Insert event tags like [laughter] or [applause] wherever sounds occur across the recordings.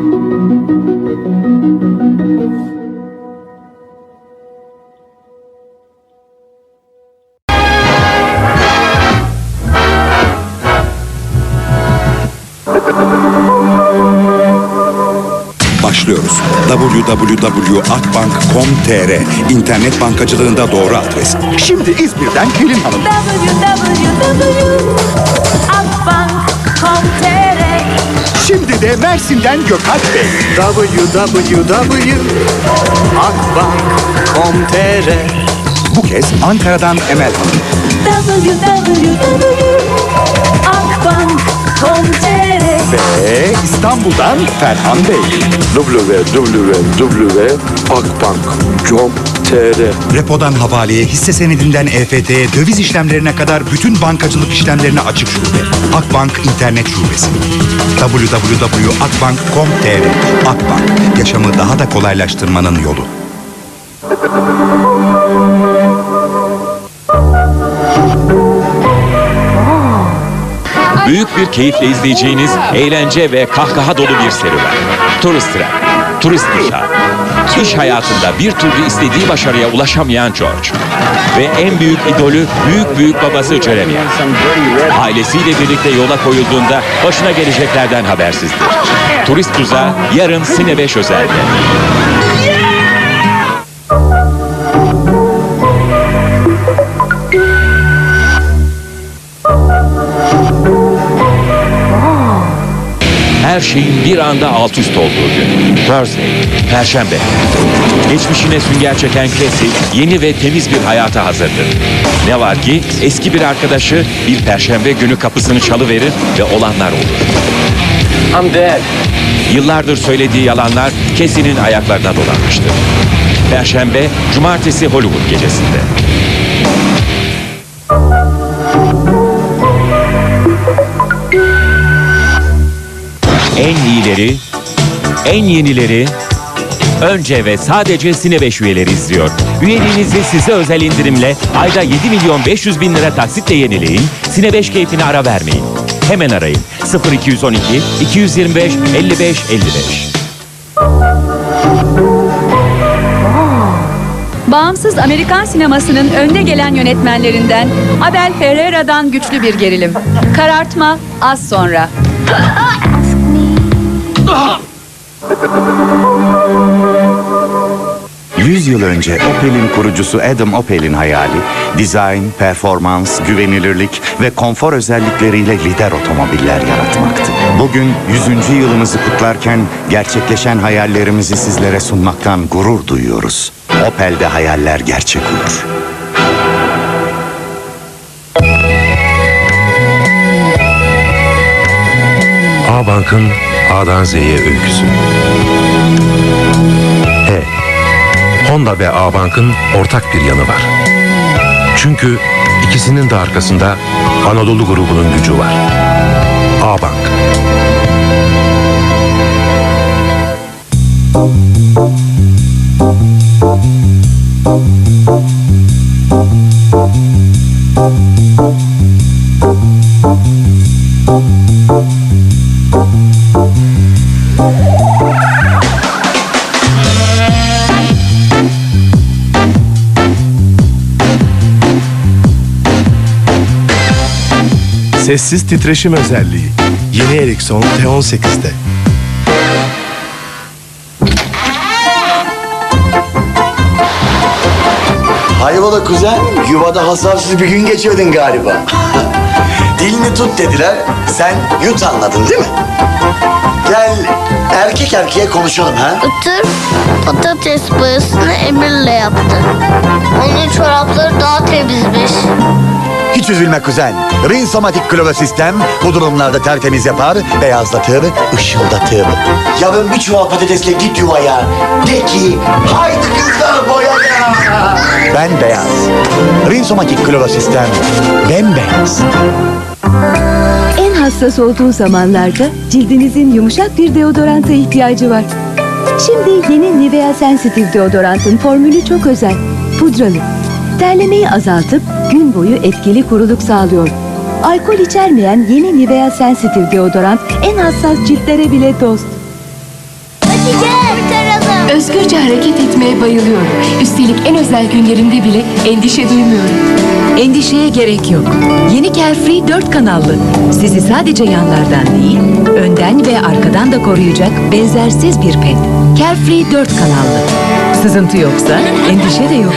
Başlıyoruz. www.akbank.com.tr İnternet bankacılığında doğru adres. Şimdi İzmir'den Pelin Hanım. www.akbank.com.tr Şimdi de Mersin'den Gökalp Bey. www.akbank.com.tr Bu kez Ankara'dan Emel Hanım. www.akbank.com.tr İstanbul'dan Ferhan Bey. www.akbank.com.tr Repodan havaleye, hisse senedinden EFT'ye, döviz işlemlerine kadar bütün bankacılık işlemlerine açık şube. Akbank İnternet Şubesi. www.akbank.com.tr Akbank, yaşamı daha da kolaylaştırmanın yolu. Büyük bir keyifle izleyeceğiniz eğlence ve kahkaha dolu bir serüven. Turist Trap, Turist Nişan. İş hayatında bir türlü istediği başarıya ulaşamayan George. Ve en büyük idolü büyük büyük babası Jeremy. Ailesiyle birlikte yola koyulduğunda başına geleceklerden habersizdir. Turist Tuzağı yarın Sine 5 özelde. Her şeyin bir anda alt üst olduğu gün. Thursday, Perşembe. Geçmişine sünger çeken Casey yeni ve temiz bir hayata hazırdır. Ne var ki eski bir arkadaşı bir perşembe günü kapısını çalıverir ve olanlar olur. I'm dead. Yıllardır söylediği yalanlar Casey'nin ayaklarına dolanmıştır. Perşembe, Cumartesi Hollywood gecesinde. En iyileri, en yenileri, önce ve sadece Sine 5 üyeleri izliyor. Üyeliğinizi size özel indirimle ayda 7 milyon 500 bin lira taksitle yenileyin. Sine 5 keyfine ara vermeyin. Hemen arayın 0212 225 55 55. Bağımsız Amerikan sinemasının önde gelen yönetmenlerinden Abel Ferrera'dan güçlü bir gerilim. Karartma az sonra. [laughs] Yüz yıl önce Opel'in kurucusu Adam Opel'in hayali, dizayn, performans, güvenilirlik ve konfor özellikleriyle lider otomobiller yaratmaktı. Bugün 100. yılımızı kutlarken gerçekleşen hayallerimizi sizlere sunmaktan gurur duyuyoruz. Opel'de hayaller gerçek olur. A Bank'ın A'dan Z'ye öyküsü. He, Honda ve A Bank'ın ortak bir yanı var. Çünkü ikisinin de arkasında Anadolu grubunun gücü var. A Bank. Sessiz titreşim özelliği. Yeni Ericsson T18'de. Hayrola kuzen, yuvada hasarsız bir gün geçirdin galiba. [laughs] Dilini tut dediler, sen yut anladın değil mi? Gel erkek erkeğe konuşalım ha. Itır patates boyasını Emir'le yaptı. Onun çorapları daha temizmiş. Hiç üzülme kuzen. Rinsomatik kloro sistem bu durumlarda tertemiz yapar, beyazlatır, ışıldatır. Yarın bir çuval patatesle git yuvaya. De ki, haydi kızlar boyaya. Ben beyaz. Rinsomatik kloro sistem bembeyaz. En hassas olduğu zamanlarda cildinizin yumuşak bir deodoranta ihtiyacı var. Şimdi yeni Nivea Sensitive deodorantın formülü çok özel. Pudralı. Terlemeyi azaltıp gün boyu etkili kuruluk sağlıyor. Alkol içermeyen yeni Nivea Sensitive deodorant en hassas ciltlere bile dost. Özgürce hareket etmeye bayılıyorum. Üstelik en özel günlerimde bile endişe duymuyorum. Endişeye gerek yok. Yeni Carefree 4 kanallı. Sizi sadece yanlardan değil, önden ve arkadan da koruyacak benzersiz bir pet. Carefree 4 kanallı. Sızıntı yoksa endişe de yok.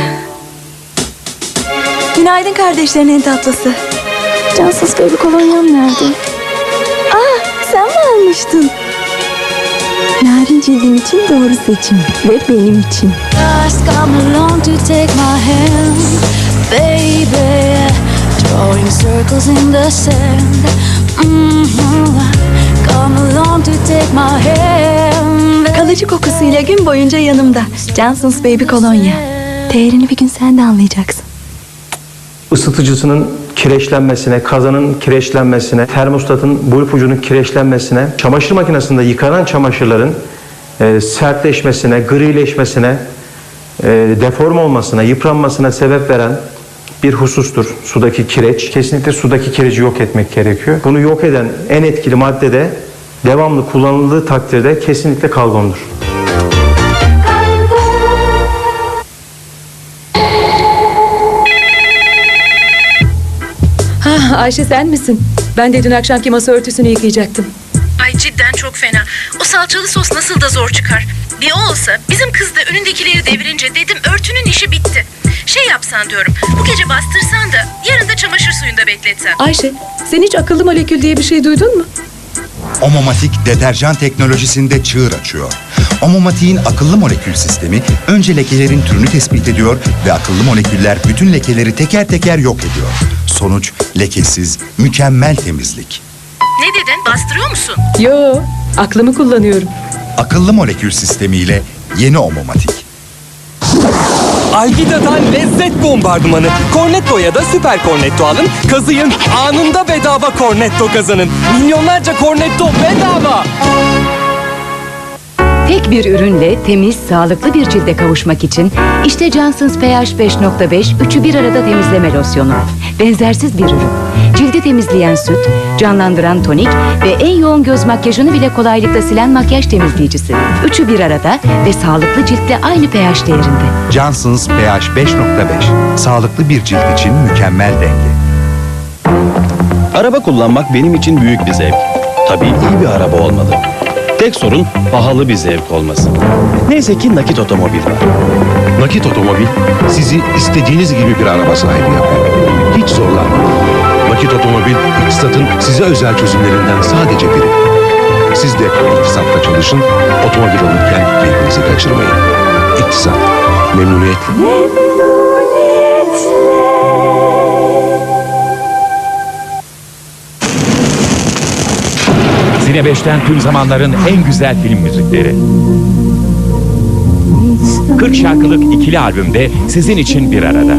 Günaydın kardeşlerin en tatlısı. Cansız baby kolonyam nerede? Aa, sen mi almıştın? Narin cildin için doğru seçim ve benim için. Just come along to take my hand, baby. Drawing circles in the sand. Mhm. Come along to take my hand. Kalıcı kokusuyla gün boyunca yanımda. Johnson's Baby kolonya. Değerini bir gün sen de anlayacaksın. Isıtıcısının kireçlenmesine, kazanın kireçlenmesine, termostatın bulp ucunun kireçlenmesine, çamaşır makinesinde yıkanan çamaşırların e, sertleşmesine, grileşmesine, e, deform olmasına, yıpranmasına sebep veren bir husustur sudaki kireç. Kesinlikle sudaki kireci yok etmek gerekiyor. Bunu yok eden en etkili madde de devamlı kullanıldığı takdirde kesinlikle kalgondur. [laughs] Ayşe sen misin? Ben de dün akşamki masa örtüsünü yıkayacaktım. Ay cidden çok fena. O salçalı sos nasıl da zor çıkar. Bir o olsa bizim kız da önündekileri devirince dedim örtünün işi bitti. Şey yapsan diyorum bu gece bastırsan da yarın da çamaşır suyunda bekletsen. Ayşe, sen hiç akıllı molekül diye bir şey duydun mu? Omomatik deterjan teknolojisinde çığır açıyor. Omomatik'in akıllı molekül sistemi önce lekelerin türünü tespit ediyor ve akıllı moleküller bütün lekeleri teker teker yok ediyor. Sonuç lekesiz, mükemmel temizlik. Ne dedin bastırıyor musun? Yo, aklımı kullanıyorum. Akıllı molekül sistemiyle yeni Omomatik. Algida'dan lezzet bombardımanı. Cornetto ya da Süper Cornetto alın. Kazıyın anında bedava Cornetto kazanın. Milyonlarca Cornetto bedava. Tek bir ürünle temiz, sağlıklı bir cilde kavuşmak için işte Johnson's pH 5.5 üçü bir arada temizleme losyonu. Benzersiz bir ürün. Cildi temizleyen süt, canlandıran tonik ve en yoğun göz makyajını bile kolaylıkla silen makyaj temizleyicisi. Üçü bir arada ve sağlıklı ciltle aynı pH değerinde. Johnson's pH 5.5. Sağlıklı bir cilt için mükemmel denge. Araba kullanmak benim için büyük bir zevk. Tabii iyi bir araba olmalı. Tek sorun pahalı bir zevk olması. Neyse ki nakit otomobil var. Nakit otomobil sizi istediğiniz gibi bir araba sahibi yapıyor. Hiç zorlanmayın. Nakit otomobil iktisatın size özel çözümlerinden sadece biri. Siz de iktisatta çalışın, otomobil alırken keyfinizi kaçırmayın. İktisat, memnuniyetle. Sine 5'ten tüm zamanların en güzel film müzikleri. 40 şarkılık ikili albümde sizin için bir arada.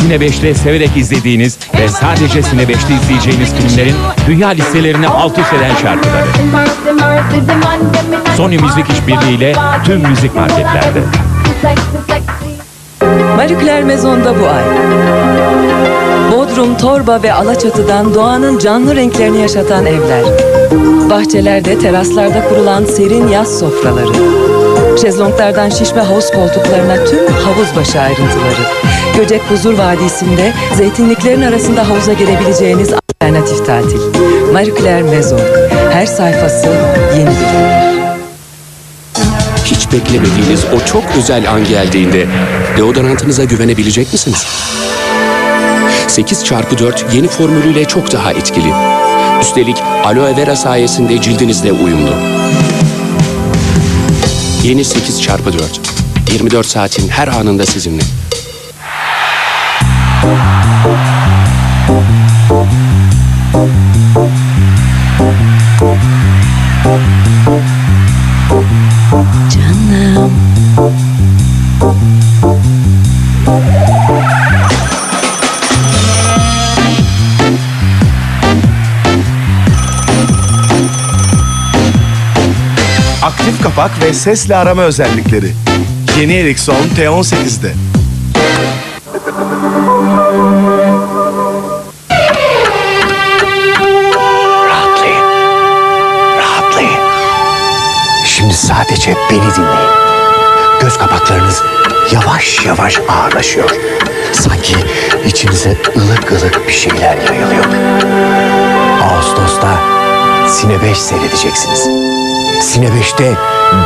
Sine 5'te severek izlediğiniz ve sadece Sine 5'te izleyeceğiniz filmlerin dünya listelerine alt üst eden şarkıları. Sony Müzik İşbirliği'yle tüm müzik marketlerde. Marie Claire Maison'da bu ay. Bodrum, Torba ve Alaçatı'dan doğanın canlı renklerini yaşatan evler. Bahçelerde, teraslarda kurulan serin yaz sofraları. Şezlonglardan şişme havuz koltuklarına tüm havuz başı ayrıntıları. Göcek Huzur Vadisi'nde zeytinliklerin arasında havuza girebileceğiniz alternatif tatil. Claire Maison. Her sayfası yeni bir. Beklemediğiniz o çok özel an geldiğinde deodorantınıza güvenebilecek misiniz? 8 çarpı 4 yeni formülüyle çok daha etkili. Üstelik aloe vera sayesinde cildinizle uyumlu. Yeni 8 çarpı 4. 24 saatin her anında sizinle. Aktif kapak ve sesle arama özellikleri. Yeni Ericsson T18'de. Sadece beni dinleyin. Göz kapaklarınız yavaş yavaş ağırlaşıyor. Sanki içinize ılık ılık bir şeyler yayılıyor. Ağustos'ta Sine 5 seyredeceksiniz. Sine 5'te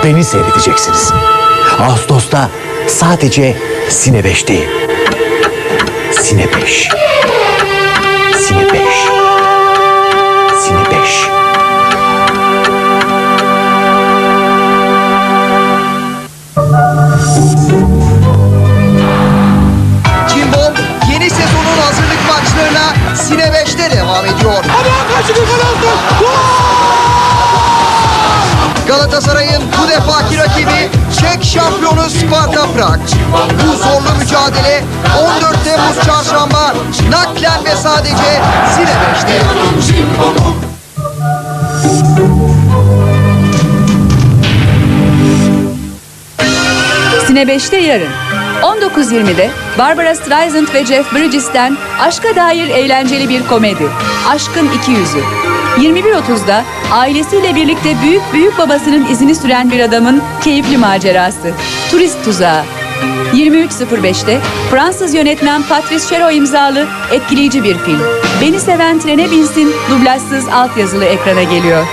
beni seyredeceksiniz. Ağustos'ta sadece Sine 5'teyim. Sine 5. Sine 5. Prag. Bu zorlu mücadele 14 Temmuz çarşamba naklen ve sadece Sine 5'te. Sine 5'te yarın. 19.20'de Barbara Streisand ve Jeff Bridges'ten aşka dair eğlenceli bir komedi. Aşkın iki yüzü. 21.30'da ailesiyle birlikte büyük büyük babasının izini süren bir adamın keyifli macerası. Turist tuzağı. 23.05'te Fransız yönetmen Patrice Chéreau imzalı etkileyici bir film. Beni seven trene binsin dublajsız altyazılı ekrana geliyor.